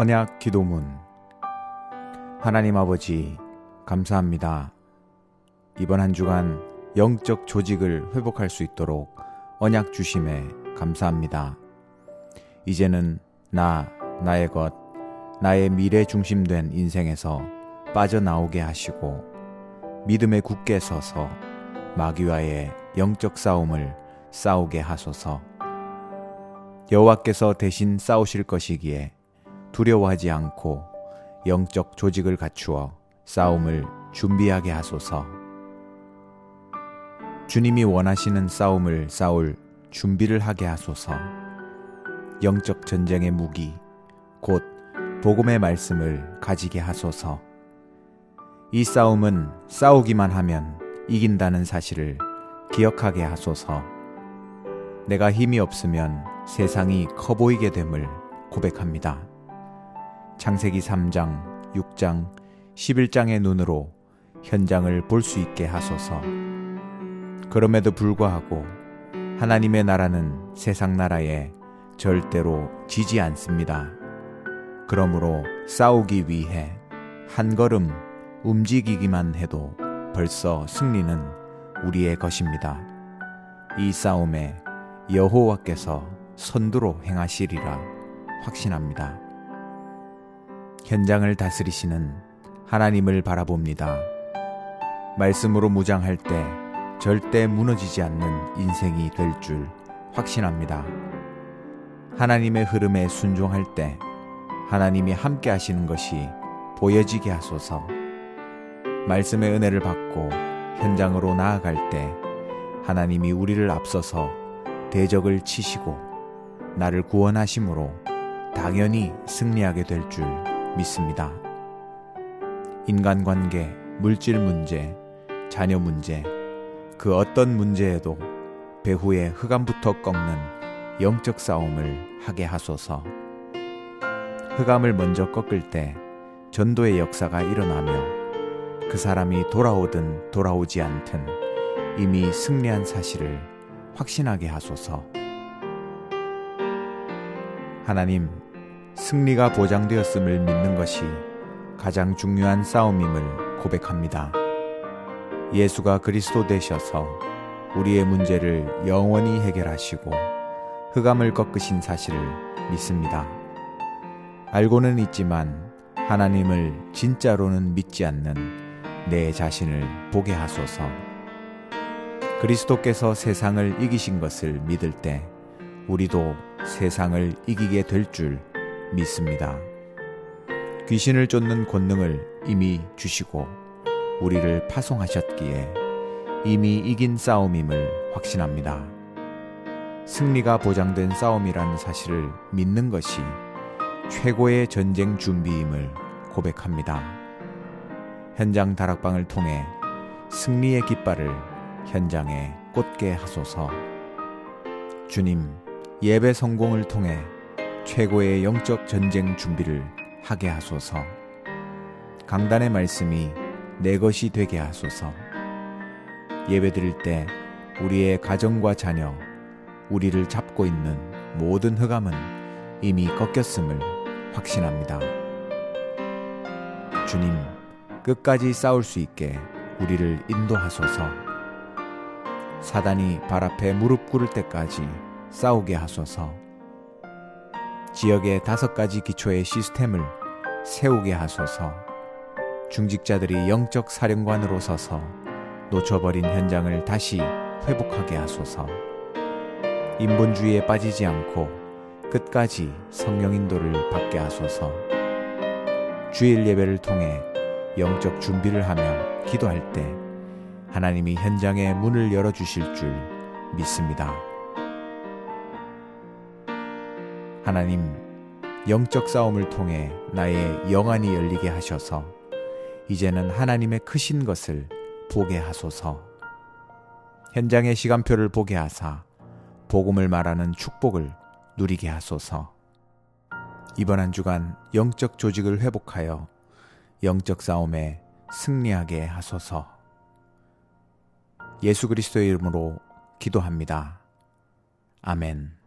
언약 기도문 하나님 아버지 감사합니다. 이번 한 주간 영적 조직을 회복할 수 있도록 언약 주심에 감사합니다. 이제는 나, 나의 것, 나의 미래 중심된 인생에서 빠져나오게 하시고 믿음에 굳게 서서 마귀와의 영적 싸움을 싸우게 하소서. 여호와께서 대신 싸우실 것이기에 두려워하지 않고 영적 조직을 갖추어 싸움을 준비하게 하소서. 주님이 원하시는 싸움을 싸울 준비를 하게 하소서. 영적 전쟁의 무기, 곧 복음의 말씀을 가지게 하소서. 이 싸움은 싸우기만 하면 이긴다는 사실을 기억하게 하소서. 내가 힘이 없으면 세상이 커 보이게 됨을 고백합니다. 창세기 3장, 6장, 11장의 눈으로 현장을 볼 수 있게 하소서. 그럼에도 불구하고 하나님의 나라는 세상 나라에 절대로 지지 않습니다. 그러므로 싸우기 위해 한 걸음 움직이기만 해도 벌써 승리는 우리의 것입니다. 이 싸움에 여호와께서 선두로 행하시리라 확신합니다. 현장을 다스리시는 하나님을 바라봅니다. 말씀으로 무장할 때 절대 무너지지 않는 인생이 될 줄 확신합니다. 하나님의 흐름에 순종할 때 하나님이 함께 하시는 것이 보여지게 하소서. 말씀의 은혜를 받고 현장으로 나아갈 때 하나님이 우리를 앞서서 대적을 치시고 나를 구원하심으로 당연히 승리하게 될 줄 믿습니다. 인간관계, 물질 문제, 자녀 문제, 그 어떤 문제에도 배후의 흑암부터 꺾는 영적 싸움을 하게 하소서. 흑암을 먼저 꺾을 때 전도의 역사가 일어나며 그 사람이 돌아오든 돌아오지 않든 이미 승리한 사실을 확신하게 하소서. 하나님, 승리가 보장되었음을 믿는 것이 가장 중요한 싸움임을 고백합니다. 예수가 그리스도 되셔서 우리의 문제를 영원히 해결하시고 흑암을 꺾으신 사실을 믿습니다. 알고는 있지만 하나님을 진짜로는 믿지 않는 내 자신을 보게 하소서. 그리스도께서 세상을 이기신 것을 믿을 때 우리도 세상을 이기게 될줄 믿습니다. 귀신을 쫓는 권능을 이미 주시고 우리를 파송하셨기에 이미 이긴 싸움임을 확신합니다. 승리가 보장된 싸움이라는 사실을 믿는 것이 최고의 전쟁 준비임을 고백합니다. 현장 다락방을 통해 승리의 깃발을 현장에 꽂게 하소서. 주님, 예배 성공을 통해 최고의 영적 전쟁 준비를 하게 하소서. 강단의 말씀이 내 것이 되게 하소서. 예배 드릴 때 우리의 가정과 자녀, 우리를 잡고 있는 모든 흑암은 이미 꺾였음을 확신합니다. 주님, 끝까지 싸울 수 있게 우리를 인도하소서. 사단이 발 앞에 무릎 꿇을 때까지 싸우게 하소서. 지역의 다섯 가지 기초의 시스템을 세우게 하소서. 중직자들이 영적 사령관으로 서서 놓쳐버린 현장을 다시 회복하게 하소서. 인본주의에 빠지지 않고 끝까지 성령 인도를 받게 하소서. 주일 예배를 통해 영적 준비를 하며 기도할 때 하나님이 현장의 문을 열어주실 줄 믿습니다. 하나님, 영적 싸움을 통해 나의 영안이 열리게 하셔서 이제는 하나님의 크신 것을 보게 하소서. 현장의 시간표를 보게 하사 복음을 말하는 축복을 누리게 하소서. 이번 한 주간 영적 조직을 회복하여 영적 싸움에 승리하게 하소서. 예수 그리스도의 이름으로 기도합니다. 아멘.